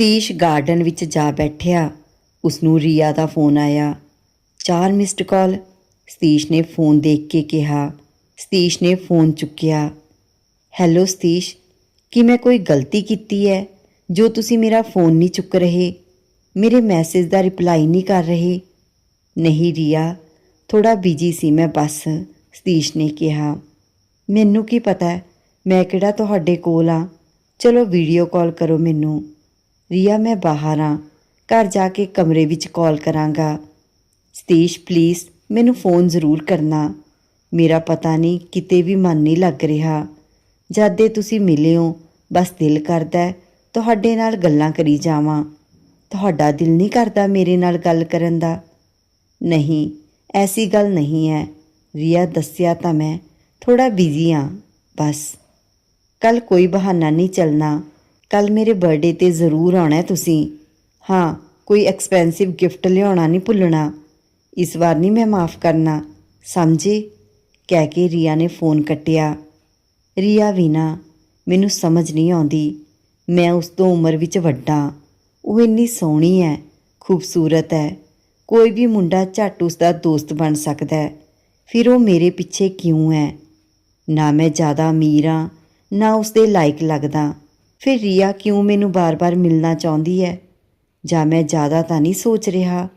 Satish garden ਵਿੱਚ ਜਾ ਬੈਠਿਆ। ਉਸ ਨੂੰ ਰੀਆ ਦਾ ਫੋਨ ਆਇਆ। ਚਾਰ ਮਿਸਡ ਕਾਲ, ਸਤੀਸ਼ ਨੇ ਫੋਨ ਦੇਖ ਕੇ ਕਿਹਾ। ਸਤੀਸ਼ ਨੇ ਫੋਨ ਚੁੱਕਿਆ। ਹੈਲੋ, ਸਤੀਸ਼, ਕੀ ਮੈਂ ਕੋਈ ਗਲਤੀ ਕੀਤੀ ਹੈ? ਜੋ ਤੁਸੀਂ ਮੇਰਾ ਫੋਨ ਨਹੀਂ ਚੁੱਕ ਰਹੇ, ਮੇਰੇ ਮੈਸੇਜ ਦਾ ਰਿਪਲਾਈ ਨਹੀਂ ਕਰ ਰਹੇ। ਨਹੀਂ, ਰੀਆ ਥੋੜਾ ਬਿਜ਼ੀ ਸੀ ਮੈਂ ਬਸ, ਸਤੀਸ਼ ਨੇ ਕਿਹਾ। ਮੈਨੂੰ ਕੀ ਪਤਾ, ਮੈਂ ਕਿਹੜਾ ਤੁਹਾਡੇ ਕੋਲ ਆ? ਚਲੋ, ਵੀਡੀਓ ਕਾਲ ਕਰੋ ਮੈਨੂੰ। ਰੀਆ, ਮੈਂ ਬਾਹਰ ਆ। ਘਰ ਜਾ ਕੇ ਕਮਰੇ ਵਿੱਚ ਕਾਲ ਕਰਾਂਗਾ। ਸਤੀਸ਼ ਪਲੀਜ਼ ਮੈਨੂੰ ਫੋਨ ਜ਼ਰੂਰ ਕਰਨਾ। ਮੇਰਾ ਪਤਾ ਨਹੀਂ, ਕਿਤੇ ਵੀ ਮਨ ਨਹੀਂ ਲੱਗ ਰਿਹਾ। ਜਦ ਦੇ ਤੁਸੀਂ ਮਿਲੇ ਹੋ, ਬਸ ਦਿਲ ਕਰਦਾ ਤੁਹਾਡੇ ਨਾਲ ਗੱਲਾਂ ਕਰੀ ਜਾਵਾਂ। ਤੁਹਾਡਾ ਦਿਲ ਨਹੀਂ ਕਰਦਾ ਮੇਰੇ ਨਾਲ ਗੱਲ ਕਰਨ ਦਾ। ਨਹੀਂ, ਐਸੀ ਗੱਲ ਨਹੀਂ ਹੈ। ਰੀਆ, ਦੱਸਿਆ ਤਾਂ ਮੈਂ ਥੋੜਾ ਬਿਜ਼ੀ ਆ, ਬਸ। ਕੱਲ ਕੋਈ ਬਹਾਨਾ ਨਹੀਂ ਚੱਲਣਾ। ਕੱਲ ਮੇਰੇ ਬਰਥਡੇ ਤੇ ਜ਼ਰੂਰ ਆਉਣਾ ਤੁਸੀਂ। ਹਾਂ, ਕੋਈ ਐਕਸਪੈਂਸਿਵ ਗਿਫਟ ਲਿਆਉਣਾ ਨਹੀਂ ਭੁੱਲਣਾ। ਇਸ ਵਾਰ ਨਹੀਂ ਮੈਂ ਮਾਫ ਕਰਨਾ। ਸਮਝੇ? ਕਹਿ ਕੇ ਰੀਆ ਨੇ ਫੋਨ ਕੱਟਿਆ। ਰੀਆ ਵੀ ਨਾ, ਮੈਨੂੰ ਸਮਝ ਨਹੀਂ ਆਉਂਦੀ। ਮੈਂ ਉਸ ਤੋਂ ਉਮਰ ਵਿੱਚ ਵੱਡਾ। ਉਹ ਇੰਨੀ ਸੋਹਣੀ ਹੈ, ਖੂਬਸੂਰਤ ਹੈ। ਕੋਈ ਵੀ ਮੁੰਡਾ ਝੱਟ ਉਸ ਦਾ ਦੋਸਤ ਬਣ ਸਕਦਾ ਹੈ। ਫਿਰ ਉਹ ਮੇਰੇ ਪਿੱਛੇ ਕਿਉਂ ਹੈ? ਨਾ ਮੈਂ ਜ਼ਿਆਦਾ ਅਮੀਰ ਹਾਂ, ਨਾ ਉਸ ਦੇ ਲਾਇਕ ਲੱਗਦਾ। ਫਿਰ ਰੀਆ ਕਿਉਂ ਮੈਨੂੰ ਬਾਰ-ਬਾਰ ਮਿਲਣਾ ਚਾਹੁੰਦੀ ਹੈ ਜਾਂ ਮੈਂ ਜ਼ਿਆਦਾ ਤਾਂ ਨਹੀਂ ਸੋਚ ਰਿਹਾ?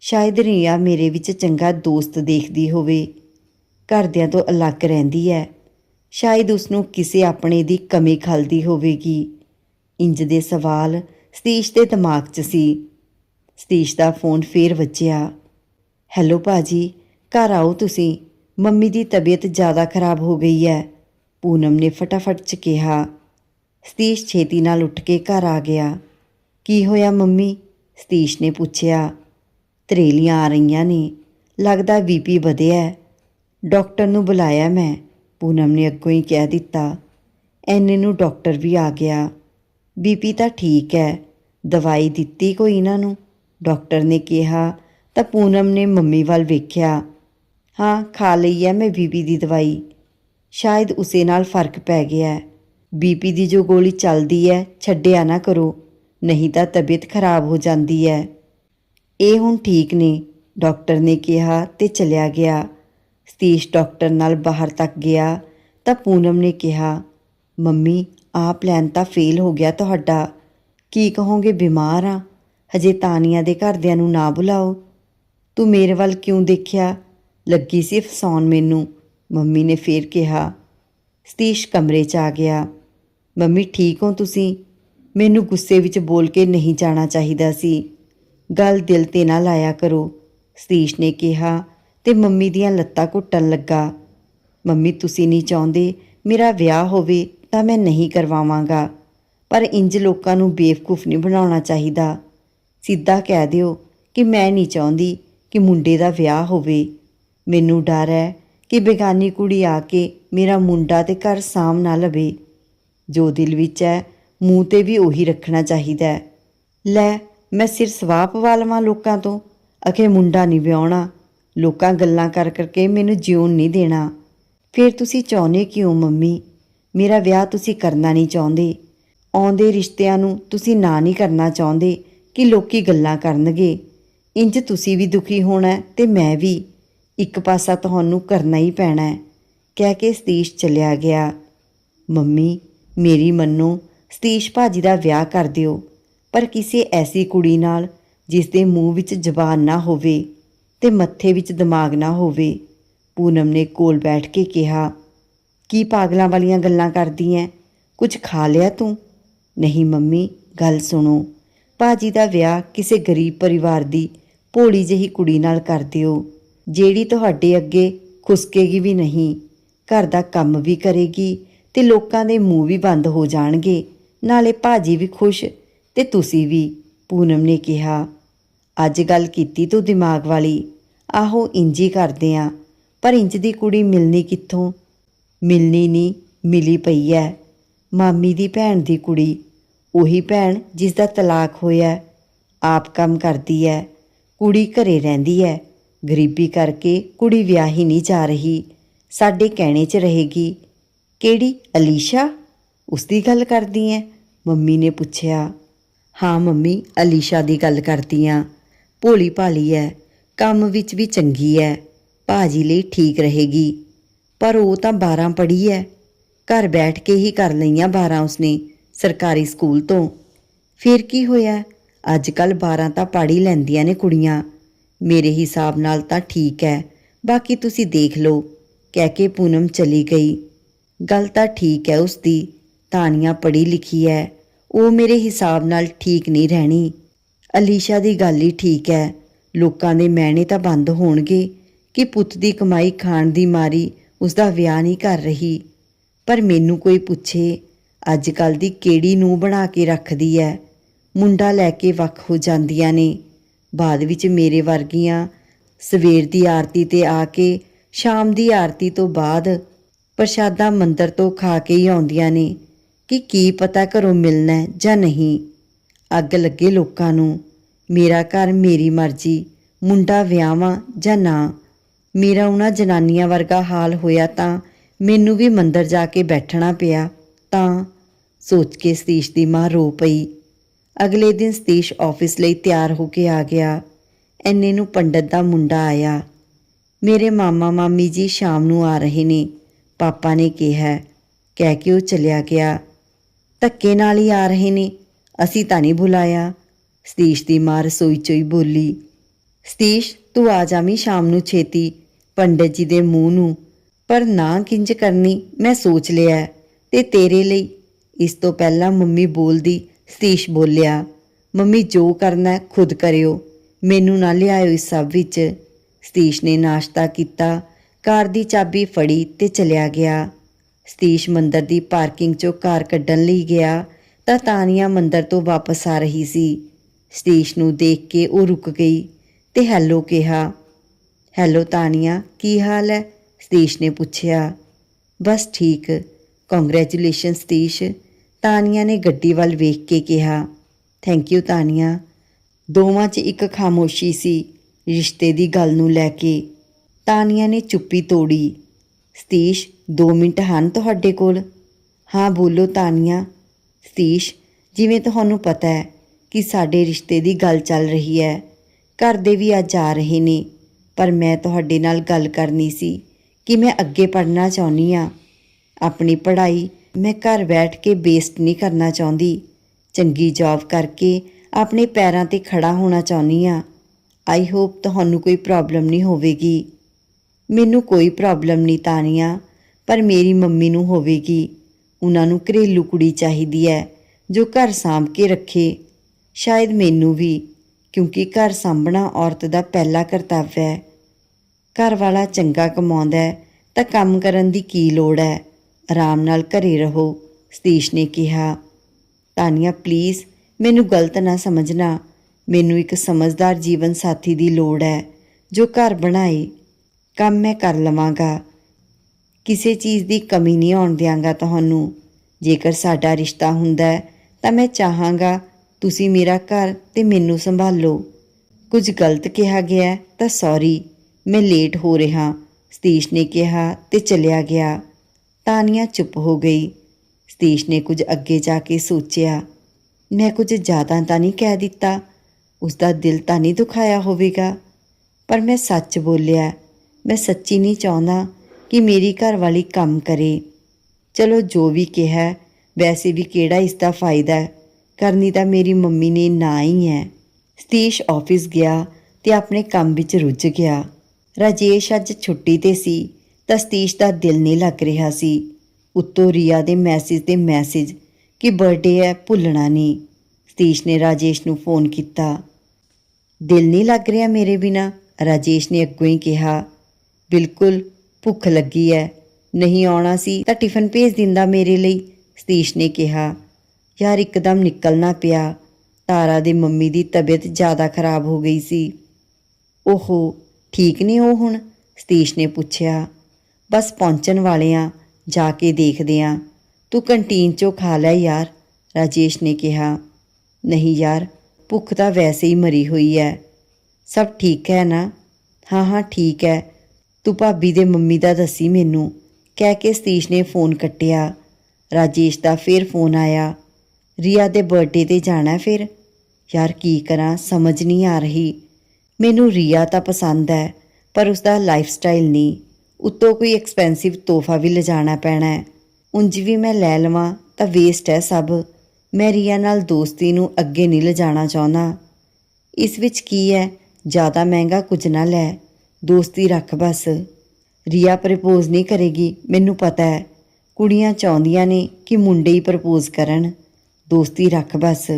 ਸ਼ਾਇਦ ਰੀਆ ਮੇਰੇ ਵਿੱਚ ਚੰਗਾ ਦੋਸਤ ਦੇਖਦੀ ਹੋਵੇ। ਘਰਦਿਆਂ ਤੋਂ ਅਲੱਗ ਰਹਿੰਦੀ ਹੈ ਸ਼ਾਇਦ ਉਸ ਨੂੰ ਕਿਸੇ ਆਪਣੇ ਦੀ ਕਮੀ ਖਲਦੀ ਹੋਵੇਗੀ। ਇੰਜ ਦੇ ਸਵਾਲ ਸਤੀਸ਼ ਦੇ ਦਿਮਾਗ 'ਚ ਸੀ। ਸਤੀਸ਼ ਦਾ ਫੋਨ ਫੇਰ ਵੱਜਿਆ। ਹੈਲੋ ਬਾਜੀ ਘਰ ਆਓ ਤੁਸੀਂ। ਮੰਮੀ ਦੀ ਤਬੀਅਤ ਜ਼ਿਆਦਾ ਖਰਾਬ ਹੋ ਗਈ ਹੈ ਪੂਨਮ ਨੇ ਫਟਾਫਟ ਚ ਕਿਹਾ। ਸਤੀਸ਼ ਛੇਤੀ ਨਾਲ ਉੱਠ ਕੇ ਘਰ ਆ ਗਿਆ। ਕੀ ਹੋਇਆ ਮੰਮੀ? ਸਤੀਸ਼ ਨੇ ਪੁੱਛਿਆ। ਤਰੇਲੀਆਂ ਆ ਰਹੀਆਂ ਨੇ। ਲੱਗਦਾ ਬੀਪੀ ਵਧਿਆ ਹੈ। ਡਾਕਟਰ ਨੂੰ ਬੁਲਾਇਆ ਮੈਂ। ਪੂਨਮ ਨੇ ਅੱਗੋਂ ਹੀ ਕਹਿ ਦਿੱਤਾ। ਐਨੇ ਨੂੰ ਡਾਕਟਰ ਵੀ ਆ ਗਿਆ। ਬੀਪੀ ਤਾਂ ਠੀਕ ਹੈ। ਦਵਾਈ ਦਿੱਤੀ ਕੋਈ ਇਹਨਾਂ ਨੂੰ? ਡਾਕਟਰ ਨੇ ਕਿਹਾ। ਤਾਂ ਪੂਨਮ ਨੇ ਮੰਮੀ ਵੱਲ ਵੇਖਿਆ। ਹਾਂ, ਖਾ ਲਈ ਹੈ ਮੈਂ ਬੀਬੀ ਦੀ ਦਵਾਈ। ਸ਼ਾਇਦ ਉਸੇ ਨਾਲ ਫ਼ਰਕ ਪੈ ਗਿਆ ਬੀਪੀ ਦੀ ਜੋ ਗੋਲੀ ਚੱਲਦੀ ਹੈ, ਛੱਡਿਆ ਨਾ ਕਰੋ, ਨਹੀਂ ਤਾਂ ਤਬੀਅਤ ਖਰਾਬ ਹੋ ਜਾਂਦੀ ਹੈ। ਇਹ ਹੁਣ ਠੀਕ ਨੇ, ਡਾਕਟਰ ਨੇ ਕਿਹਾ ਤੇ ਚਲਿਆ ਗਿਆ। ਸਤੀਸ਼ ਡਾਕਟਰ ਨਾਲ ਬਾਹਰ ਤੱਕ ਗਿਆ, ਤਾਂ ਪੂਨਮ ਨੇ ਕਿਹਾ, ਮੰਮੀ, ਆਹ ਪਲਾਨ ਤਾਂ ਫੇਲ ਹੋ ਗਿਆ ਤੁਹਾਡਾ। ਕੀ ਕਹੋਗੇ, ਬਿਮਾਰ ਆ? ਹਜੇ ਤਾਨੀਆਂ ਦੇ ਘਰਦਿਆਂ ਨੂੰ ਨਾ ਬੁਲਾਓ। ਤੂੰ ਮੇਰੇ ਵੱਲ ਕਿਉਂ ਦੇਖਿਆ? ਲੱਗੀ ਸੀ ਫਸਾਉਣ ਮੈਨੂੰ। ਮੰਮੀ ਨੇ ਫੇਰ ਕਿਹਾ। ਸਤੀਸ਼ ਕਮਰੇ 'ਚ ਆ ਗਿਆ। ਮੰਮੀ, ਠੀਕ ਹੋ ਤੁਸੀਂ? ਮੈਨੂੰ ਗੁੱਸੇ ਵਿੱਚ ਬੋਲ ਕੇ ਨਹੀਂ ਜਾਣਾ ਚਾਹੀਦਾ ਸੀ। ਗੱਲ ਦਿਲ ਤੇ ਨਾ ਲਾਇਆ ਕਰੋ, ਸਤੀਸ਼ ਨੇ ਕਿਹਾ ਤੇ ਮੰਮੀ ਦੀਆਂ ਲੱਤਾਂ ਘੁੱਟਣ ਲੱਗਾ। ਮੰਮੀ, ਤੁਸੀਂ ਨਹੀਂ ਚਾਹੁੰਦੇ ਮੇਰਾ ਵਿਆਹ ਹੋਵੇ ਤਾਂ ਮੈਂ ਨਹੀਂ ਕਰਵਾਵਾਂਗਾ, ਪਰ ਇੰਜ ਲੋਕਾਂ ਨੂੰ ਬੇਵਕੂਫ ਨਹੀਂ ਬਣਾਉਣਾ ਚਾਹੀਦਾ। ਸਿੱਧਾ ਕਹਿ ਦਿਓ ਕਿ ਮੈਂ ਨਹੀਂ ਚਾਹੁੰਦੀ ਕਿ ਮੁੰਡੇ ਦਾ ਵਿਆਹ ਹੋਵੇ। ਮੈਨੂੰ ਡਰ ਹੈ ਕਿ ਬੇਗਾਨੀ ਕੁੜੀ ਆ ਕੇ ਮੇਰਾ ਮੁੰਡਾ ਤੇ ਘਰ ਸਾਂਭ ਨਾ ਲਵੇ। ਜੋ ਦਿਲ ਵਿੱਚ ਹੈ, ਮੂੰਹ ਤੇ ਵੀ ਉਹੀ ਰੱਖਣਾ ਚਾਹੀਦਾ ਹੈ। ਲੈ, ਮੈਂ ਸਿਰ ਸਵਾਹ ਪਵਾ ਲਵਾਂ ਲੋਕਾਂ ਤੋਂ। ਅਖੇ ਮੁੰਡਾ ਨਹੀਂ ਵਿਆਹਣਾ। ਲੋਕਾਂ ਗੱਲਾਂ ਕਰ ਕਰਕੇ ਮੈਨੂੰ ਜਿਉਣ ਨਹੀਂ ਦੇਣਾ। ਫਿਰ ਤੁਸੀਂ ਚਾਹੁੰਦੇ ਕਿਉਂ ਮੰਮੀ? ਮੇਰਾ ਵਿਆਹ ਤੁਸੀਂ ਕਰਨਾ ਨਹੀਂ ਚਾਹੁੰਦੇ। ਆਉਂਦੇ ਰਿਸ਼ਤਿਆਂ ਨੂੰ ਤੁਸੀਂ ਨਾ ਨਹੀਂ ਕਰਨਾ ਚਾਹੁੰਦੇ ਕਿ ਲੋਕੀ ਗੱਲਾਂ ਕਰਨਗੇ। ਇੰਜ ਤੁਸੀਂ ਵੀ ਦੁਖੀ ਹੋਣਾ ਹੈ ਤੇ ਮੈਂ ਵੀ। ਇੱਕ ਪਾਸਾ ਤੁਹਾਨੂੰ ਕਰਨਾ ਹੀ ਪੈਣਾ ਕਹਿ ਕੇ ਸਤੀਸ਼ ਚਲਿਆ ਗਿਆ। ਮੰਮੀ ਮੇਰੀ ਮੰਨੋ, ਸਤੀਸ਼ ਭਾਜੀ ਦਾ ਵਿਆਹ ਕਰ ਦਿਓ। ਪਰ ਕਿਸੇ ਐਸੀ ਕੁੜੀ ਨਾਲ ਜਿਸ ਦੇ ਮੂੰਹ ਵਿੱਚ ਜ਼ਬਾਨ ਨਾ ਹੋਵੇ ਤੇ ਮੱਥੇ ਵਿੱਚ ਦਿਮਾਗ ਨਾ ਹੋਵੇ, ਪੂਨਮ ਨੇ ਕੋਲ ਬੈਠ ਕੇ ਕਿਹਾ, ਕੀ ਪਾਗਲਾਂ ਵਾਲੀਆਂ ਗੱਲਾਂ ਕਰਦੀ ਐ? ਕੁਝ ਖਾ ਲਿਆ ਤੂੰ? ਨਹੀਂ ਮੰਮੀ, ਗੱਲ ਸੁਣੋ। ਭਾਜੀ ਦਾ ਵਿਆਹ ਕਿਸੇ ਗਰੀਬ ਪਰਿਵਾਰ ਦੀ ਭੋਲੀ ਜਿਹੀ ਕੁੜੀ ਨਾਲ ਕਰ ਦਿਓ, ਜਿਹੜੀ ਤੁਹਾਡੇ ਅੱਗੇ ਖੁਸਕੇਗੀ ਵੀ ਨਹੀਂ, ਘਰ ਦਾ ਕੰਮ ਵੀ ਕਰੇਗੀ ਤੇ ਲੋਕਾਂ ਦੇ ਮੂੰਹ ਵੀ ਬੰਦ ਹੋ ਜਾਣਗੇ। ਨਾਲੇ ਭਾਜੀ ਵੀ ਖੁਸ਼ ਤੇ ਤੁਸੀਂ ਵੀ, ਪੂਨਮ ਨੇ ਕਿਹਾ। ਅੱਜ ਗੱਲ ਕੀਤੀ ਤੂੰ ਦਿਮਾਗ ਵਾਲੀ। ਆਹੋ ਇੰਜੀ ਕਰਦੇ ਆ। ਪਰ ਇੰਜ ਦੀ ਕੁੜੀ ਮਿਲਣੀ ਕਿੱਥੋਂ? ਮਿਲਣੀ ਨਹੀਂ ਮਿਲੀ ਪਈ ਐ। ਮਾਮੀ ਦੀ ਭੈਣ ਦੀ ਕੁੜੀ। ਉਹੀ ਭੈਣ ਜਿਸ ਦਾ ਤਲਾਕ ਹੋਇਆ ਆਪ ਕੰਮ ਕਰਦੀ ਐ। ਕੁੜੀ ਘਰੇ ਰਹਿੰਦੀ ਐ। ਗਰੀਬੀ ਕਰਕੇ ਕੁੜੀ ਵਿਆਹੀ ਨਹੀਂ ਜਾ ਰਹੀ। ਸਾਡੇ ਕਹਿਣੇ 'ਚ ਰਹੇਗੀ। ਕਿਹੜੀ? ਅਲੀਸ਼ਾ? ਉਸ ਦੀ ਗੱਲ ਕਰਦੀ ਐ ਮੰਮੀ ਨੇ ਪੁੱਛਿਆ, ਹਾਂ ਮੰਮੀ, ਅਲੀਸ਼ਾ ਦੀ ਗੱਲ ਕਰਦੀ ਆ। ਭੋਲੀ ਭਾਲੀ ਐ, ਕੰਮ ਵਿੱਚ ਵੀ ਚੰਗੀ ਐ, ਭਾਜੀ ਲਈ ਠੀਕ ਰਹੇਗੀ। ਪਰ ਉਹ ਤਾਂ 12 ਪੜ੍ਹੀ ਐ। ਘਰ ਬੈਠ ਕੇ ਹੀ ਕਰ ਲਈਆਂ 12 ਉਸਨੇ, ਸਰਕਾਰੀ ਸਕੂਲ ਤੋਂ। ਫਿਰ ਕੀ ਹੋਇਆ? ਅੱਜ ਕੱਲ 12 ਤਾਂ ਪੜ੍ਹ ਹੀ ਲੈਂਦੀਆਂ ਨੇ ਕੁੜੀਆਂ। ਮੇਰੇ ਹਿਸਾਬ ਨਾਲ ਤਾਂ ਠੀਕ ਹੈ ਬਾਕੀ ਤੁਸੀਂ ਦੇਖ ਲਓ। ਕਹਿ ਕੇ ਪੂਨਮ ਚਲੀ ਗਈ। ਗੱਲ ਤਾਂ ਠੀਕ ਹੈ ਉਸਦੀ ਤਾਨੀਆਂ ਪੜ੍ਹੀ ਲਿਖੀ ਹੈ, ਉਹ ਮੇਰੇ ਹਿਸਾਬ ਨਾਲ ਠੀਕ ਨਹੀਂ ਰਹਿਣੀ। ਅਲੀਸ਼ਾ ਦੀ ਗੱਲ ਹੀ ਠੀਕ ਹੈ, ਲੋਕਾਂ ਦੇ ਮਹਿਣੇ ਤਾਂ ਬੰਦ ਹੋਣਗੇ ਕਿ ਪੁੱਤ ਦੀ ਕਮਾਈ ਖਾਣ ਦੀ ਮਾਰੀ ਉਸਦਾ ਵਿਆਹ ਨਹੀਂ ਕਰ ਰਹੀ। ਪਰ ਮੈਨੂੰ ਕੋਈ ਪੁੱਛੇ ਅੱਜ ਕੱਲ ਦੀ ਕਿਹੜੀ ਨੂੰ ਬਣਾ ਕੇ ਰੱਖਦੀ ਹੈ? ਮੁੰਡਾ ਲੈ ਕੇ ਵੱਖ ਹੋ ਜਾਂਦੀਆਂ ਨੇ। ਬਾਅਦ ਵਿੱਚ ਮੇਰੇ ਵਰਗੀਆਂ ਸਵੇਰ ਦੀ ਆਰਤੀ ਤੇ ਆ ਕੇ ਸ਼ਾਮ ਦੀ ਆਰਤੀ ਤੋਂ ਬਾਅਦ ਪ੍ਰਸ਼ਾਦਾ ਮੰਦਰ ਤੋਂ ਖਾ ਕੇ ਹੀ ਆਉਂਦੀਆਂ ਨੇ ਕਿ ਕੀ ਪਤਾ ਘਰੋਂ ਮਿਲਣਾ ਜਾਂ ਨਹੀਂ। ਅੱਗ ਲੱਗੇ ਲੋਕਾਂ ਨੂੰ, ਮੇਰਾ ਘਰ ਮੇਰੀ ਮਰਜ਼ੀ, ਮੁੰਡਾ ਵਿਆਹਾਂ ਜਾਂ ਨਾ। ਮੇਰਾ ਉਹਨਾਂ ਜਨਾਨੀਆਂ ਵਰਗਾ ਹਾਲ ਹੋਇਆ ਤਾਂ ਮੈਨੂੰ ਵੀ ਮੰਦਰ ਜਾ ਕੇ ਬੈਠਣਾ ਪਿਆ ਤਾਂ। ਸੋਚ ਕੇ ਸਤੀਸ਼ ਦੀ ਮਾਂ ਰੋ ਪਈ। ਅਗਲੇ ਦਿਨ ਸਤੀਸ਼ ਆਫਿਸ ਲਈ ਤਿਆਰ ਹੋ ਕੇ ਆ ਗਿਆ। ਐਨੇ ਨੂੰ ਪੰਡਤ ਦਾ ਮੁੰਡਾ ਆਇਆ। ਮੇਰੇ ਮਾਮਾ ਮਾਮੀ ਜੀ ਸ਼ਾਮ ਨੂੰ ਆ ਰਹੇ ਨੇ। ਪਾਪਾ ਨੇ ਕਿਹਾ, ਕਹਿ ਕੇ ਉਹ ਚਲਿਆ ਗਿਆ। ਧੱਕੇ ਨਾਲ ਹੀ ਆ ਰਹੇ ਨੇ। ਅਸੀਂ ਤਾਂ ਨਹੀਂ ਬੁਲਾਇਆ। ਸਤੀਸ਼ ਦੀ ਮਾਂ ਰਸੋਈ ਚੋਈ ਬੋਲੀ, ਸਤੀਸ਼, ਤੂੰ ਆ ਜਾਵੀਂ ਸ਼ਾਮ ਨੂੰ ਛੇਤੀ। ਪੰਡਤ ਜੀ ਦੇ ਮੂੰਹ ਨੂੰ। ਪਰ ਨਾ ਕਿੰਜ ਕਰਨੀ, ਮੈਂ ਸੋਚ ਲਿਆ। ਹੈ ਤੇ ਤੇਰੇ ਲਈ। ਇਸ ਤੋਂ ਪਹਿਲਾਂ ਮੰਮੀ ਬੋਲਦੀ, ਸਤੀਸ਼ ਬੋਲਿਆ, ਮੰਮੀ, ਜੋ ਕਰਨਾ ਖੁਦ ਕਰਿਓ। ਮੈਨੂੰ ਨਾ ਲਿਆਇਓ ਇਸ ਸਭ ਵਿੱਚ। ਸਤੀਸ਼ ਨੇ ਨਾਸ਼ਤਾ ਕੀਤਾ। ਕਾਰ ਦੀ ਚਾਬੀ ਫੜੀ ਤੇ ਚਲਿਆ ਗਿਆ। ਸਤੀਸ਼ ਮੰਦਰ ਦੀ ਪਾਰਕਿੰਗ ਚੋਂ ਕਾਰ ਕੱਢਣ ਲਈ ਗਿਆ ਤਾਂ ਤਾਨੀਆ ਮੰਦਰ ਤੋਂ ਵਾਪਸ ਆ ਰਹੀ ਸੀ। ਸਤੀਸ਼ ਨੂੰ ਦੇਖ ਕੇ ਉਹ ਰੁਕ ਗਈ ਤੇ ਹੈਲੋ ਕਿਹਾ। ਹੈਲੋ ਤਾਨੀਆ, ਕੀ ਹਾਲ ਹੈ? ਸਤੀਸ਼ ਨੇ ਪੁੱਛਿਆ। ਬਸ ਠੀਕ। ਕੰਗ੍ਰੈਚੁਲੇਸ਼ਨ ਸਤੀਸ਼। ਤਾਨੀਆ ਨੇ ਗੱਡੀ ਵੱਲ ਵੇਖ ਕੇ ਕਿਹਾ। Thank you Tania. ਦੋਵਾਂ 'ਚ ਇੱਕ ਖਾਮੋਸ਼ੀ ਸੀ। ਰਿਸ਼ਤੇ ਦੀ ਗੱਲ ਨੂੰ ਲੈ ਕੇ। ਤਾਨੀਆ ਨੇ ਚੁੱਪੀ ਤੋੜੀ। ਸਤੀਸ਼ 2 ਮਿੰਟ ਹਨ ਤੁਹਾਡੇ ਕੋਲ? ਹਾਂ, ਬੋਲੋ ਤਾਨੀਆ। ਸਤੀਸ਼, ਜਿਵੇਂ ਤੁਹਾਨੂੰ ਪਤਾ ਹੈ ਕਿ ਸਾਡੇ ਰਿਸ਼ਤੇ ਦੀ ਗੱਲ ਚੱਲ ਰਹੀ ਹੈ। ਘਰ ਦੇ ਵੀ ਅੱਜ ਆ ਰਹੇ ਨੇ, ਪਰ ਮੈਂ ਤੁਹਾਡੇ ਨਾਲ ਗੱਲ ਕਰਨੀ ਸੀ ਕਿ ਮੈਂ ਅੱਗੇ ਪੜ੍ਹਨਾ ਚਾਹੁੰਦੀ ਆ ਆਪਣੀ ਪੜ੍ਹਾਈ ਮੈਂ ਘਰ ਬੈਠ ਕੇ ਵੇਸਟ ਨਹੀਂ ਕਰਨਾ ਚਾਹੁੰਦੀ। ਚੰਗੀ ਜੌਬ ਕਰਕੇ ਆਪਣੇ ਪੈਰਾਂ ਤੇ ਖੜਾ ਹੋਣਾ ਚਾਹੁੰਦੀ ਆ ਆਈ ਹੋਪ ਤੁਹਾਨੂੰ ਕੋਈ ਪ੍ਰੋਬਲਮ ਨਹੀਂ ਹੋਵੇਗੀ। ਮੈਨੂੰ ਕੋਈ ਪ੍ਰੋਬਲਮ ਨਹੀਂ ਤਾਨੀਆ, ਪਰ ਮੇਰੀ ਮੰਮੀ ਨੂੰ ਹੋਵੇਗੀ। ਉਹਨਾਂ ਨੂੰ ਘਰੇਲੂ ਕੁੜੀ ਚਾਹੀਦੀ ਹੈ, ਜੋ ਘਰ ਸਾਂਭ ਕੇ ਰੱਖੇ। ਸ਼ਾਇਦ ਮੈਨੂੰ ਵੀ, ਕਿਉਂਕਿ ਘਰ ਸਾਂਭਣਾ ਔਰਤ ਦਾ ਪਹਿਲਾ ਕਰਤੱਵ ਹੈ। ਘਰ ਵਾਲਾ ਚੰਗਾ ਕਮਾਉਂਦਾ ਹੈ, ਤਾਂ ਕੰਮ ਕਰਨ ਦੀ ਕੀ ਲੋੜ ਹੈ? ਆਰਾਮ ਨਾਲ ਘਰੇ ਰਹੋ, ਸਤੀਸ਼ ਨੇ ਕਿਹਾ। ਤਾਨੀਆ ਪਲੀਜ਼ ਮੈਨੂੰ ਗਲਤ ਨਾ ਸਮਝਣਾ। ਮੈਨੂੰ ਇੱਕ ਸਮਝਦਾਰ ਜੀਵਨ ਸਾਥੀ ਦੀ ਲੋੜ ਹੈ, ਜੋ ਘਰ ਬਣਾਏ ਕੰਮ ਮੈਂ ਕਰ ਲਵਾਂਗਾ। ਕਿਸੇ ਚੀਜ਼ ਦੀ ਕਮੀ ਨਹੀਂ ਆਉਣ ਦਿਆਂਗਾ ਤੁਹਾਨੂੰ। ਜੇਕਰ ਸਾਡਾ ਰਿਸ਼ਤਾ ਹੁੰਦਾ ਤਾਂ ਮੈਂ ਚਾਹਾਂਗਾ ਤੁਸੀਂ ਮੇਰਾ ਘਰ ਤੇ ਮੈਨੂੰ ਸੰਭਾਲੋ। ਕੁਝ ਗਲਤ ਕਿਹਾ ਗਿਆ ਤਾਂ ਸੌਰੀ ਮੈਂ ਲੇਟ ਹੋ ਰਿਹਾ। ਸਤੀਸ਼ ਨੇ ਕਿਹਾ ਤੇ ਚਲਿਆ ਗਿਆ। ਤਾਨੀਆ ਚੁੱਪ ਹੋ ਗਈ। ਸਤੀਸ਼ ਨੇ ਕੁਝ ਅੱਗੇ ਜਾ ਕੇ ਸੋਚਿਆ। ਮੈਂ ਕੁਝ ਜ਼ਿਆਦਾ ਤਾਂ ਨਹੀਂ ਕਹਿ ਦਿੱਤਾ। ਉਸ ਦਾ ਦਿਲ ਤਾਂ ਨਹੀਂ ਦੁਖਾਇਆ ਹੋਵੇਗਾ। ਪਰ ਮੈਂ ਸੱਚ ਬੋਲਿਆ ਮੈਂ ਸੱਚੀ ਨਹੀਂ ਚਾਹੁੰਦਾ ਕਿ ਮੇਰੀ ਘਰ ਵਾਲੀ ਕੰਮ ਕਰੇ। ਚਲੋ, ਜੋ ਵੀ ਕਿਹਾ, ਵੈਸੇ ਵੀ ਕਿਹੜਾ ਇਸ ਦਾ ਫਾਇਦਾ ਕਰਨੀ ਤਾਂ ਮੇਰੀ ਮੰਮੀ ਨੇ ਨਾ ਹੀ ਹੈ। ਸਤੀਸ਼ ਆਫਿਸ ਗਿਆ ਤੇ ਆਪਣੇ ਕੰਮ ਵਿੱਚ ਰੁੱਝ ਗਿਆ। ਰਾਜੇਸ਼ ਅੱਜ ਛੁੱਟੀ ਤੇ ਸੀ, ਤਾਂ ਸਤੀਸ਼ ਦਾ ਦਿਲ ਨਹੀਂ ਲੱਗ ਰਿਹਾ ਸੀ। ਉੱਤੋਂ ਰੀਆ ਦੇ ਮੈਸੇਜ ਤੇ ਮੈਸੇਜ ਕਿ ਬਰਥਡੇ ਹੈ, ਭੁੱਲਣਾ ਨਹੀਂ। ਸਤੀਸ਼ ਨੇ ਰਾਜੇਸ਼ ਨੂੰ ਫੋਨ ਕੀਤਾ। ਦਿਲ ਨਹੀਂ ਲੱਗ ਰਿਹਾ ਮੇਰੇ ਬਿਨਾ, ਰਾਜੇਸ਼ ਨੇ ਅੱਗੋਂ ਹੀ ਕਿਹਾ। ਬਿਲਕੁਲ ਭੁੱਖ ਲੱਗੀ ਹੈ ਨਹੀਂ ਆਉਣਾ ਸੀ ਤਾਂ ਟਿਫਨ ਭੇਜ ਦਿੰਦਾ ਮੇਰੇ ਲਈ, ਸਤੀਸ਼ ਨੇ ਕਿਹਾ। ਯਾਰ ਇੱਕਦਮ ਨਿਕਲਣਾ ਪਿਆ। ਤਾਰਾ ਦੇ ਮੰਮੀ ਦੀ ਤਬੀਅਤ ਜ਼ਿਆਦਾ ਖਰਾਬ ਹੋ ਗਈ ਸੀ। ਓਹੋ, ਠੀਕ ਨੇ ਉਹ ਹੁਣ? ਸਤੀਸ਼ ਨੇ ਪੁੱਛਿਆ। ਬਸ ਪਹੁੰਚਣ ਵਾਲੇ ਆ, ਜਾ ਕੇ ਦੇਖਦੇ ਆ। ਤੂੰ ਕੰਟੀਨ ਚੋਂ ਖਾ ਲੈ ਯਾਰ, ਰਾਜੇਸ਼ ਨੇ ਕਿਹਾ। ਨਹੀਂ ਯਾਰ, ਭੁੱਖ ਤਾਂ ਵੈਸੇ ਹੀ ਮਰੀ ਹੋਈ ਹੈ ਸਭ ਠੀਕ ਹੈ ਨਾ? ਹਾਂ ਹਾਂ, ਠੀਕ ਹੈ। ਤੂੰ ਭਾਬੀ ਦੇ ਮੰਮੀ ਦਾ ਦੱਸੀ ਮੈਨੂੰ। ਕਹਿ ਕੇ ਸਤੀਸ਼ ਨੇ ਫੋਨ ਕੱਟਿਆ। ਰਾਜੇਸ਼ ਦਾ ਫੇਰ ਫੋਨ ਆਇਆ। ਰੀਆ ਦੇ ਬਰਥਡੇ ਤੇ ਜਾਣਾ ਫਿਰ। ਯਾਰ ਕੀ ਕਰਾਂ, ਸਮਝ ਨਹੀਂ ਆ ਰਹੀ। ਮੈਨੂੰ ਰੀਆ ਤਾਂ ਪਸੰਦ ਹੈ, ਪਰ ਉਸਦਾ ਲਾਈਫ ਸਟਾਈਲ ਨਹੀਂ। ਉੱਤੋਂ ਕੋਈ ਐਕਸਪੈਂਸਿਵ ਤੋਹਫਾ ਵੀ ਲਿਜਾਣਾ ਪੈਣਾ ਹੈ। ਉਂਝ ਵੀ ਮੈਂ ਲੈ ਲਵਾਂ ਤਾਂ ਵੇਸਟ ਹੈ ਸਭ। ਮੈਂ ਰੀਆ ਨਾਲ ਦੋਸਤੀ ਨੂੰ ਅੱਗੇ ਨਹੀਂ ਲਿਜਾਣਾ ਚਾਹੁੰਦਾ। ਇਸ ਵਿੱਚ ਕੀ ਹੈ, ਜ਼ਿਆਦਾ ਮਹਿੰਗਾ ਕੁਝ ਨਾ ਲੈ। ਦੋਸਤੀ ਰੱਖ ਬਸ। ਰੀਆ ਪ੍ਰਪੋਜ਼ ਨਹੀਂ ਕਰੇਗੀ, ਮੈਨੂੰ ਪਤਾ ਹੈ। ਕੁੜੀਆਂ ਚਾਹੁੰਦੀਆਂ ਨੇ ਕਿ ਮੁੰਡੇ ਹੀ ਪ੍ਰਪੋਜ਼ ਕਰਨ। ਦੋਸਤੀ ਰੱਖ ਬਸ,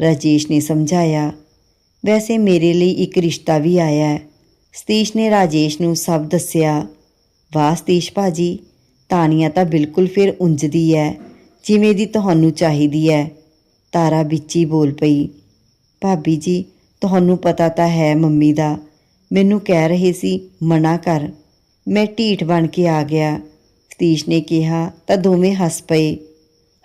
ਰਾਜੇਸ਼ ਨੇ ਸਮਝਾਇਆ। ਵੈਸੇ ਮੇਰੇ ਲਈ ਇੱਕ ਰਿਸ਼ਤਾ ਵੀ ਆਇਆ ਹੈ। ਸਤੀਸ਼ ਨੇ ਰਾਜੇਸ਼ ਨੂੰ ਸਭ ਦੱਸਿਆ। ਵਾਹ ਸਤੀਸ਼ ਭਾਜੀ ਤਾਨੀਆ ਤਾਂ ਬਿਲਕੁਲ ਫਿਰ ਉਂਝਦੀ ਹੈ। ਜਿਵੇਂ ਦੀ ਤੁਹਾਨੂੰ ਚਾਹੀਦੀ ਹੈ। ਤਾਰਾ ਵਿੱਚ ਹੀ ਬੋਲ ਪਈ। ਭਾਬੀ ਜੀ, ਤੁਹਾਨੂੰ ਪਤਾ ਤਾਂ ਹੈ ਮੰਮੀ ਦਾ। ਮੈਨੂੰ ਕਹਿ ਰਹੇ ਸੀ, ਮਨਾ ਕਰ। ਮੈਂ ਢੀਠ ਬਣ ਕੇ ਆ ਗਿਆ। ਸਤੀਸ਼ ਨੇ ਕਿਹਾ, ਤਾਂ ਦੋਵੇਂ ਹੱਸ ਪਏ।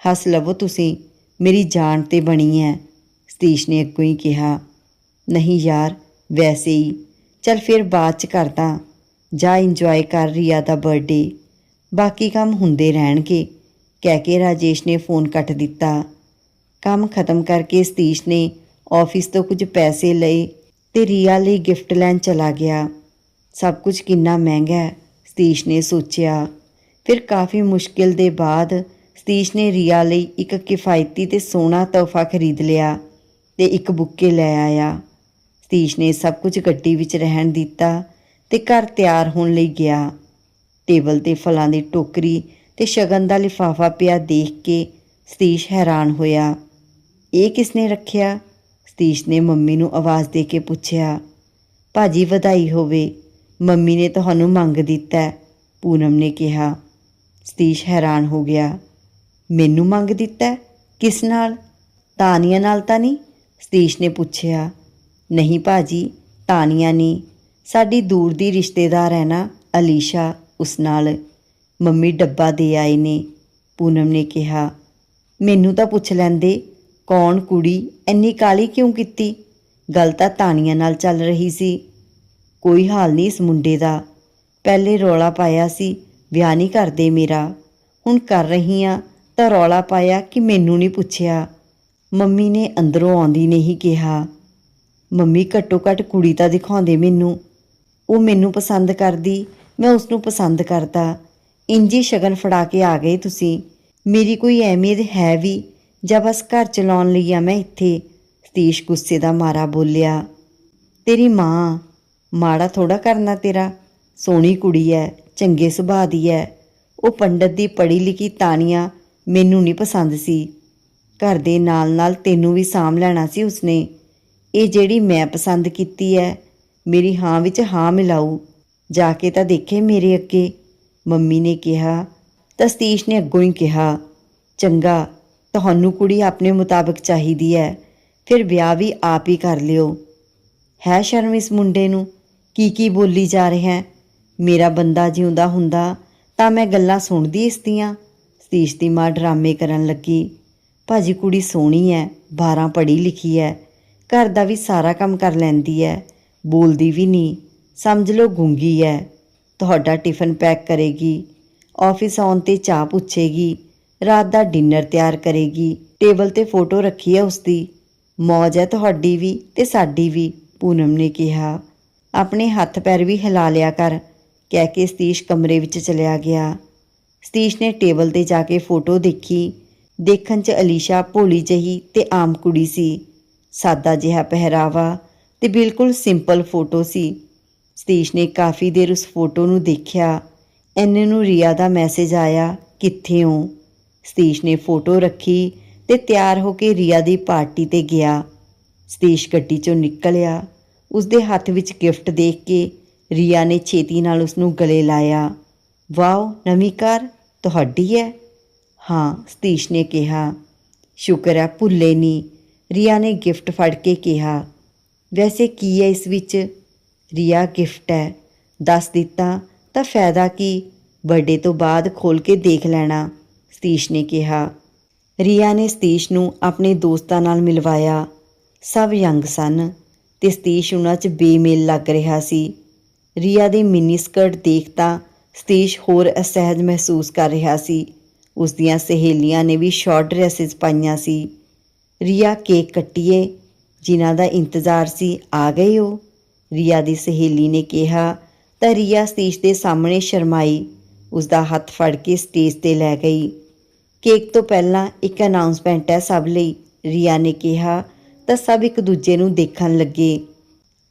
ਹੱਸ ਲਵੋ ਤੁਸੀਂ, ਮੇਰੀ ਜਾਨ ਤੇ ਬਣੀ ਹੈ ਸਤੀਸ਼ ਨੇ ਅੱਗੋਂ ਹੀ ਕਿਹਾ, ਨਹੀਂ ਯਾਰ, ਵੈਸੇ ਹੀ। ਚਲ ਫਿਰ ਬਾਅਦ ਚ ਕਰਦਾ। ਜਾ ਇੰਜੋਏ ਕਰ ਰੀਆ ਦਾ ਬਰਥਡੇ ਬਾਕੀ ਕੰਮ ਹੁੰਦੇ ਰਹਿਣਗੇ। ਕਹਿ ਕੇ ਰਾਜੇਸ਼ ਨੇ ਫੋਨ ਕੱਟ ਦਿੱਤਾ। ਕੰਮ ਖਤਮ ਕਰਕੇ ਸਤੀਸ਼ ਨੇ ਆਫਿਸ ਤੋਂ ਕੁਝ ਪੈਸੇ ਲਏ। ਤੇ ਰੀਆ ਲਈ ਗਿਫਟ ਲੈਣ ਚਲਾ ਗਿਆ। ਸਭ ਕੁਝ ਕਿੰਨਾ ਮਹਿੰਗਾ ਹੈ, ਸਤੀਸ਼ ਨੇ ਸੋਚਿਆ। ਫਿਰ ਕਾਫੀ ਮੁਸ਼ਕਿਲ ਦੇ ਬਾਅਦ ਸਤੀਸ਼ ਨੇ ਰੀਆ ਲਈ ਇੱਕ ਕਿਫਾਇਤੀ ਤੇ ਸੋਹਣਾ ਤੋਹਫਾ ਖਰੀਦ ਲਿਆ ਤੇ ਇੱਕ ਬੁੱਕੇ ਲੈ ਆਇਆ। ਸਤੀਸ਼ ਨੇ ਸਭ ਕੁਝ ਗੱਡੀ ਵਿੱਚ ਰਹਿਣ ਦਿੱਤਾ ਤੇ ਘਰ ਤਿਆਰ ਹੋਣ ਲਈ ਗਿਆ। ਟੇਬਲ ਤੇ ਫਲਾਂ ਦੀ ਟੋਕਰੀ ਤੇ ਸ਼ਗਨ ਦਾ ਲਿਫਾਫਾ ਪਿਆ ਦੇਖ ਕੇ ਸਤੀਸ਼ ਹੈਰਾਨ ਹੋਇਆ। ਇਹ ਕਿਸਨੇ ਰੱਖਿਆ? ਸਤੀਸ਼ ਨੇ ਮੰਮੀ ਨੂੰ ਆਵਾਜ਼ ਦੇ ਕੇ ਪੁੱਛਿਆ, ਭਾਜੀ, ਵਧਾਈ ਹੋਵੇ। ਮੰਮੀ ਨੇ ਤੁਹਾਨੂੰ ਮੰਗ ਦਿੱਤਾ ਪੂਨਮ ਨੇ ਕਿਹਾ। ਸਤੀਸ਼ ਹੈਰਾਨ ਹੋ ਗਿਆ। ਮੈਨੂੰ ਮੰਗ ਦਿੱਤਾ ਕਿਸ ਨਾਲ? ਤਾਨੀਆ ਨਾਲ ਤਾਂ ਨਹੀਂ? ਸਤੀਸ਼ ਨੇ ਪੁੱਛਿਆ। ਨਹੀਂ ਭਾਜੀ, ਤਾਨੀਆ ਨਹੀਂ। ਸਾਡੀ ਦੂਰ ਦੀ ਰਿਸ਼ਤੇਦਾਰ ਹੈ ਨਾ, ਅਲੀਸ਼ਾ, ਉਸ ਨਾਲ। ਮੰਮੀ ਡੱਬਾ ਦੇ ਆਏ ਨੇ। ਪੂਨਮ ਨੇ ਕਿਹਾ। ਮੈਨੂੰ ਤਾਂ ਪੁੱਛ ਲੈਂਦੇ। ਕੌਣ ਕੁੜੀ ਇੰਨੀ ਕਾਲੀ ਕਿਉਂ ਕੀਤੀ? ਗੱਲ ਤਾਂ ਤਾਨੀਆ ਨਾਲ ਚੱਲ ਰਹੀ ਸੀ। ਕੋਈ ਹਾਲ ਨਹੀਂ ਇਸ ਮੁੰਡੇ ਦਾ। ਪਹਿਲੇ ਰੌਲਾ ਪਾਇਆ ਸੀ, ਵਿਆਹ ਨਹੀਂ ਕਰਦੇ ਮੇਰਾ। ਹੁਣ ਕਰ ਰਹੀ ਆ, ਤਾਂ ਰੌਲਾ ਪਾਇਆ ਕਿ ਮੈਨੂੰ ਨਹੀਂ ਪੁੱਛਿਆ। ਮੰਮੀ ਨੇ ਅੰਦਰੋਂ ਆਉਂਦੀ ਨਹੀਂ ਕਿਹਾ। ਮੰਮੀ ਘੱਟੋ ਘੱਟ ਕੁੜੀ ਤਾਂ ਦਿਖਾਉਂਦੇ ਮੈਨੂੰ। ਉਹ ਮੈਨੂੰ ਪਸੰਦ ਕਰਦੀ, ਮੈਂ ਉਸ ਨੂੰ ਪਸੰਦ ਕਰਦਾ। ਇੰਜੀ ਸ਼ਗਨ ਫੜਾ ਕੇ ਆ ਗਏ ਤੁਸੀਂ। ਮੇਰੀ ਕੋਈ ਅਹਿਮੀਅਤ ਹੈ ਵੀ ਜਾਂ ਬਸ ਘਰ ਚਲਾਉਣ ਲਈ ਆ, ਮੈਂ ਇੱਥੇ। ਸਤੀਸ਼ ਗੁੱਸੇ ਦਾ ਮਾਰਾ ਬੋਲਿਆ, ਤੇਰੀ ਮਾਂ ਮਾੜਾ ਥੋੜਾ ਕਰਨਾ ਤੇਰਾ। ਸੋਹਣੀ ਕੁੜੀ ਐ, ਚੰਗੇ ਸੁਭਾਅ ਦੀ ਐ। ਉਹ ਪੰਡਤ ਦੀ ਪੜ੍ਹੀ ਲਿਖੀ ਤਾਨੀਆਂ ਮੈਨੂੰ ਨਹੀਂ ਪਸੰਦ ਸੀ। ਘਰ ਦੇ ਨਾਲ-ਨਾਲ ਤੈਨੂੰ ਵੀ ਸਾਂਭ ਲੈਣਾ ਸੀ ਉਸਨੇ। ਇਹ ਜਿਹੜੀ ਮੈਂ ਪਸੰਦ ਕੀਤੀ ਐ, ਮੇਰੀ ਹਾਂ ਵਿੱਚ ਹਾਂ ਮਿਲਾਊ। ਜਾ ਕੇ ਤਾਂ ਦੇਖੇ ਮੇਰੇ ਅੱਗੇ। ਮੰਮੀ ਨੇ ਕਿਹਾ ਤਾਂ ਸਤੀਸ਼ ਨੇ ਅੱਗੋਂ ਹੀ ਕਿਹਾ, ਚੰਗਾ ਤੁਹਾਨੂੰ ਕੁੜੀ ਆਪਣੇ ਮੁਤਾਬਕ ਚਾਹੀਦੀ ਹੈ। ਫਿਰ ਵਿਆਹ ਵੀ ਆਪ ਹੀ ਕਰ ਲਿਓ। ਹੈ ਸ਼ਰਮ ਇਸ ਮੁੰਡੇ ਨੂੰ? ਕੀ ਕੀ ਬੋਲੀ ਜਾ ਰਿਹਾ ਮੇਰਾ ਬੰਦਾ ਜਿਉਂਦਾ ਹੁੰਦਾ, ਤਾਂ ਮੈਂ ਗੱਲਾਂ ਸੁਣਦੀ ਇਸ ਦੀਆਂ। ਸਤੀਸ਼ ਦੀ ਮਾਂ ਡਰਾਮੇ ਕਰਨ ਲੱਗੀ। ਭਾਜੀ ਕੁੜੀ ਸੋਹਣੀ ਹੈ 12 ਪੜ੍ਹੀ ਲਿਖੀ ਹੈ। ਘਰ ਦਾ ਵੀ ਸਾਰਾ ਕੰਮ ਕਰ ਲੈਂਦੀ ਹੈ। ਬੋਲਦੀ ਵੀ ਨਹੀਂ। ਸਮਝ ਲਓ ਗੁੰਗੀ ਹੈ। ਤੁਹਾਡਾ ਟਿਫਨ ਪੈਕ ਕਰੇਗੀ। ਆਫਿਸ ਆਉਣ ਤੇ ਚਾਹ ਪੁੱਛੇਗੀ। ਰਾਤ ਦਾ ਡਿਨਰ ਤਿਆਰ ਕਰੇਗੀ। ਟੇਬਲ ਤੇ ਫੋਟੋ ਰੱਖੀ ਹੈ ਉਸਦੀ। ਮੌਜ ਹੈ ਤੁਹਾਡੀ ਵੀ ਤੇ ਸਾਡੀ ਵੀ, ਪੂਨਮ ਨੇ ਕਿਹਾ। ਆਪਣੇ ਹੱਥ ਪੈਰ ਵੀ ਹਿਲਾ ਲਿਆ ਕਰ, ਕਹਿ ਕੇ ਸਤੀਸ਼ ਕਮਰੇ ਵਿੱਚ ਚਲਿਆ ਗਿਆ। ਸਤੀਸ਼ ਨੇ ਟੇਬਲ ਤੇ ਜਾ ਕੇ ਫੋਟੋ ਦੇਖੀ। ਦੇਖਣ 'ਚ ਅਲੀਸ਼ਾ ਭੋਲੀ ਜਹੀ ਤੇ ਆਮ ਕੁੜੀ ਸੀ। ਸਾਦਾ ਜਿਹਾ ਪਹਿਰਾਵਾ ਤੇ ਬਿਲਕੁਲ ਸਿੰਪਲ ਫੋਟੋ ਸੀ। ਸਤੀਸ਼ ਨੇ ਕਾਫੀ ਦੇਰ ਉਸ ਫੋਟੋ ਨੂੰ ਦੇਖਿਆ। ਐਨੇ ਨੂੰ ਰੀਆ ਦਾ ਮੈਸੇਜ ਆਇਆ, ਕਿੱਥੇ ਹੋ? ਸਤੀਸ਼ ਨੇ ਫੋਟੋ ਰੱਖੀ ਤੇ ਤਿਆਰ ਹੋ ਕੇ ਰੀਆ ਦੀ ਪਾਰਟੀ ਤੇ ਗਿਆ। ਸਤੀਸ਼ ਗੱਡੀ ਚੋਂ ਨਿਕਲਿਆ। ਉਸਦੇ ਹੱਥ ਵਿੱਚ ਗਿਫਟ ਦੇਖ ਕੇ ਰੀਆ ਨੇ ਛੇਤੀ ਨਾਲ ਉਸ ਨੂੰ ਗਲੇ ਲਾਇਆ। ਵਾਓ, ਨਵੀਂ ਕਾਰ, ਤੁਹਾਡੀ ਹੈ ਹਾਂ, ਸਤੀਸ਼ ਨੇ ਕਿਹਾ। ਸ਼ੁਕਰ ਹੈ ਭੁੱਲੇ ਨਹੀਂ ਰੀਆ ਨੇ ਗਿਫਟ ਫੜ ਕੇ ਕਿਹਾ। ਵੈਸੇ ਕੀ ਹੈ ਇਸ ਵਿੱਚ? ਰੀਆ, ਗਿਫਟ ਹੈ ਦੱਸ ਦਿੱਤਾ ਤਾਂ ਫਾਇਦਾ ਕੀ? ਬਰਥਡੇ ਤੋਂ ਬਾਅਦ ਖੋਲ ਕੇ ਦੇਖ ਲੈਣਾ। ਸਤੀਸ਼ ਨੇ ਕਿਹਾ, ਰੀਆ ਨੇ ਸਤੀਸ਼ ਨੂੰ ਆਪਣੇ ਦੋਸਤਾਂ ਨਾਲ ਮਿਲਵਾਇਆ। ਸਭ ਯੰਗ ਸਨ ਤੇ ਸਤੀਸ਼ ਉਹਨਾਂ 'ਚ ਬੇਮੇਲ ਲੱਗ ਰਿਹਾ ਸੀ। ਰੀਆ ਦੀ ਮਿੰਨੀ ਸਕਰਟ ਦੇਖ ਤਾਂ ਸਤੀਸ਼ ਹੋਰ ਅਸਹਿਜ ਮਹਿਸੂਸ ਕਰ ਰਿਹਾ ਸੀ। ਉਸ ਦੀਆਂ ਸਹੇਲੀਆਂ ਨੇ ਵੀ ਸ਼ਾਰਟ ਡਰੈਸਸ ਪਾਈਆਂ ਸੀ। ਰੀਆ, ਕੇਕ ਕੱਟੀਏ। ਜਿਨ੍ਹਾਂ ਦਾ ਇੰਤਜ਼ਾਰ ਸੀ, ਆ ਗਏ ਹੋ ਰੀਆ ਦੀ ਸਹੇਲੀ ਨੇ ਕਿਹਾ। ਤਾਂ ਰੀਆ ਸਤੀਸ਼ ਦੇ ਸਾਹਮਣੇ ਸ਼ਰਮਾਈ। ਉਸ ਦਾ ਹੱਥ ਫੜ ਕੇ ਸਟੇਜ ਤੇ ਲੈ ਗਈ। ਕੇਕ ਤੋਂ ਪਹਿਲਾਂ ਇੱਕ ਅਨਾਉਂਸਮੈਂਟ ਹੈ, ਸਭ ਲਈ ਰੀਆ ਨੇ ਕਿਹਾ, ਤਾਂ ਸਭ ਇੱਕ ਦੂਜੇ ਨੂੰ ਦੇਖਣ ਲੱਗੇ।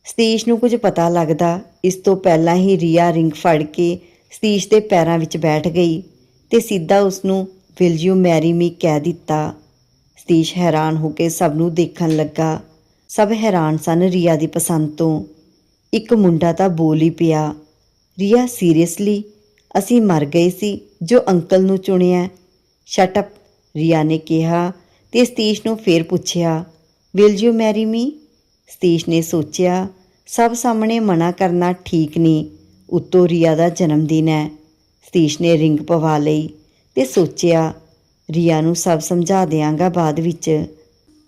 ਸਤੀਸ਼ ਨੂੰ ਕੁਝ ਪਤਾ ਲੱਗਦਾ, ਇਸ ਤੋਂ ਪਹਿਲਾਂ ਹੀ ਰੀਆ ਰਿੰਗ ਫੜ ਕੇ ਸਤੀਸ਼ ਦੇ ਪੈਰਾਂ ਵਿੱਚ ਬੈਠ ਗਈ ਤੇ ਸਿੱਧਾ ਉਸ ਨੂੰ ਵਿਲ ਯੂ ਮੈਰੀ ਮੀ ਕਹਿ ਦਿੱਤਾ। ਸਤੀਸ਼ ਹੈਰਾਨ ਹੋ ਕੇ ਸਭ ਨੂੰ ਦੇਖਣ ਲੱਗਾ। ਸਭ ਹੈਰਾਨ ਸਨ ਰੀਆ ਦੀ ਪਸੰਦ ਤੋਂ। ਇੱਕ ਮੁੰਡਾ ਤਾਂ ਬੋਲ ਹੀ ਪਿਆ, ਰੀਆ, ਸੀਰੀਅਸਲੀ? ਅਸੀਂ ਮਰ ਗਏ ਸੀ, ਜੋ ਅੰਕਲ ਨੂੰ ਚੁਣਿਆ ਸ਼ਟ ਅਪ ਰੀਆ ਨੇ ਕਿਹਾ ਤੇ ਸਤੀਸ਼ ਨੂੰ ਫੇਰ ਪੁੱਛਿਆ will you marry me Satish ਨੇ ਸੋਚਿਆ, ਸਭ ਸਾਹਮਣੇ ਮਨਾ ਕਰਨਾ ਠੀਕ ਨਹੀਂ, ਉੱਤੋਂ ਰੀਆ ਦਾ ਜਨਮ ਦਿਨ ਹੈ। ਸਤੀਸ਼ ਨੇ ਰਿੰਗ ਪਵਾ ਲਈ ਤੇ ਸੋਚਿਆ ਰੀਆ ਨੂੰ ਸਭ ਸਮਝਾ ਦਿਆਂਗਾ ਬਾਅਦ ਵਿੱਚ।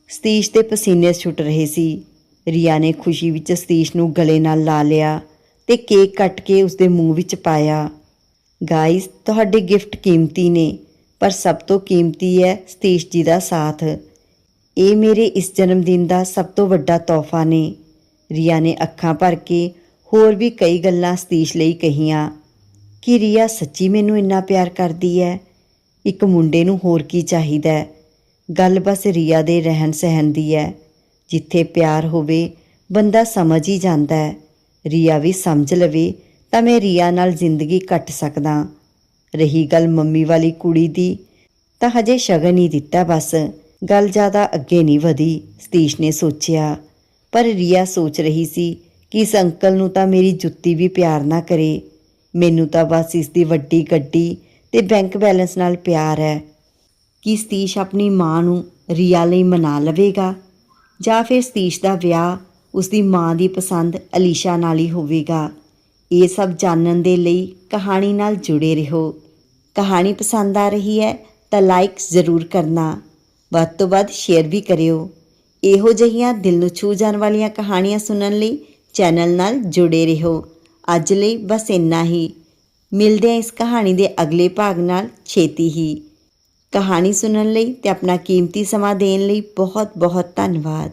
ਸਤੀਸ਼ ਦੇ ਪਸੀਨੇ ਛੁੱਟ ਰਹੇ ਸੀ। ਰੀਆ ਨੇ ਖੁਸ਼ੀ ਵਿੱਚ ਸਤੀਸ਼ ਨੂੰ ਗਲੇ ਨਾਲ ਲਾ ਲਿਆ ਤੇ ਕੇਕ ਕੱਟ ਕੇ ਉਸਦੇ ਮੂੰਹ ਵਿੱਚ ਪਾਇਆ। ਗਾਇਸ ਤੁਹਾਡੇ ਗਿਫਟ ਕੀਮਤੀ ਨੇ। ਪਰ ਸਭ ਤੋਂ ਕੀਮਤੀ ਹੈ ਸਤੀਸ਼ ਜੀ ਦਾ ਸਾਥ। ਇਹ ਮੇਰੇ ਇਸ ਜਨਮ ਦਿਨ ਦਾ ਸਭ ਤੋਂ ਵੱਡਾ ਤੋਹਫਾ ਨੇ। ਰੀਆ ਨੇ ਅੱਖਾਂ ਭਰ ਕੇ ਹੋਰ ਵੀ ਕਈ ਗੱਲਾਂ ਸਤੀਸ਼ ਲਈ ਕਹੀਆਂ। ਕਿ ਰੀਆ ਸੱਚੀ ਮੈਨੂੰ ਇੰਨਾ ਪਿਆਰ ਕਰਦੀ ਹੈ? ਇੱਕ ਮੁੰਡੇ ਨੂੰ ਹੋਰ ਕੀ ਚਾਹੀਦਾ ਹੈ? ਗੱਲ ਬਸ ਰੀਆ ਦੇ ਰਹਿਣ ਸਹਿਣ ਦੀ ਹੈ। ਜਿੱਥੇ ਪਿਆਰ ਹੋਵੇ, ਬੰਦਾ ਸਮਝ ਹੀ ਜਾਂਦਾ ਹੈ। ਰੀਆ ਵੀ ਸਮਝ ਲਵੇ ਤਾਂ ਮੈਂ ਰੀਆ ਨਾਲ ਜ਼ਿੰਦਗੀ ਕੱਟ ਸਕਦਾ। ਰਹੀ ਗੱਲ ਮੰਮੀ ਵਾਲੀ ਕੁੜੀ ਦੀ, ਤਾਂ ਹਜੇ ਸ਼ਗਨ ਹੀ ਦਿੱਤਾ ਬਸ। ਗੱਲ ਜ਼ਿਆਦਾ ਅੱਗੇ ਨਹੀਂ ਵਧੀ, ਸਤੀਸ਼ ਨੇ ਸੋਚਿਆ। ਪਰ ਰੀਆ ਸੋਚ ਰਹੀ ਸੀ ਕਿ ਇਸ ਅੰਕਲ ਨੂੰ ਤਾਂ ਮੇਰੀ ਜੁੱਤੀ ਵੀ ਪਿਆਰ ਨਾ ਕਰੇ। ਮੈਨੂੰ ਤਾਂ ਬਸ ਇਸ ਦੀ ਵੱਡੀ ਗੱਡੀ ਤੇ ਬੈਂਕ ਬੈਲੈਂਸ ਨਾਲ ਪਿਆਰ ਹੈ। ਕਿ ਸਤੀਸ਼ ਆਪਣੀ ਮਾਂ ਨੂੰ ਰੀਆ ਲਈ ਮਨਾ ਲਵੇਗਾ? ਜਾਂ ਫਿਰ ਸਤੀਸ਼ ਦਾ ਵਿਆਹ ਉਸ ਦੀ ਮਾਂ ਦੀ ਪਸੰਦ ਅਲੀਸ਼ਾ ਨਾਲ ਹੀ ਹੋਵੇਗਾ? ਇਹ ਸਭ ਜਾਣਨ ਦੇ ਲਈ ਕਹਾਣੀ ਨਾਲ ਜੁੜੇ ਰਹੋ। ਕਹਾਣੀ ਪਸੰਦ ਆ ਰਹੀ ਹੈ ਤਾਂ ਲਾਈਕ ਜ਼ਰੂਰ ਕਰਨਾ। ਵੱਧ ਤੋਂ ਵੱਧ ਸ਼ੇਅਰ ਵੀ ਕਰਿਓ। ਇਹੋ ਜਿਹੀਆਂ ਦਿਲ ਨੂੰ ਛੂ ਜਾਣ ਵਾਲੀਆਂ ਕਹਾਣੀਆਂ ਸੁਣਨ ਲਈ ਚੈਨਲ ਨਾਲ ਜੁੜੇ ਰਹੋ। ਅੱਜ ਲਈ ਬਸ ਇੰਨਾ ਹੀ। ਮਿਲਦੇ ਹਾਂ ਇਸ ਕਹਾਣੀ ਦੇ ਅਗਲੇ ਭਾਗ ਨਾਲ ਛੇਤੀ ਹੀ। ਕਹਾਣੀ ਸੁਣਨ ਲਈ ਤੇ ਆਪਣਾ ਕੀਮਤੀ ਸਮਾਂ ਦੇਣ ਲਈ ਬਹੁਤ ਬਹੁਤ ਧੰਨਵਾਦ।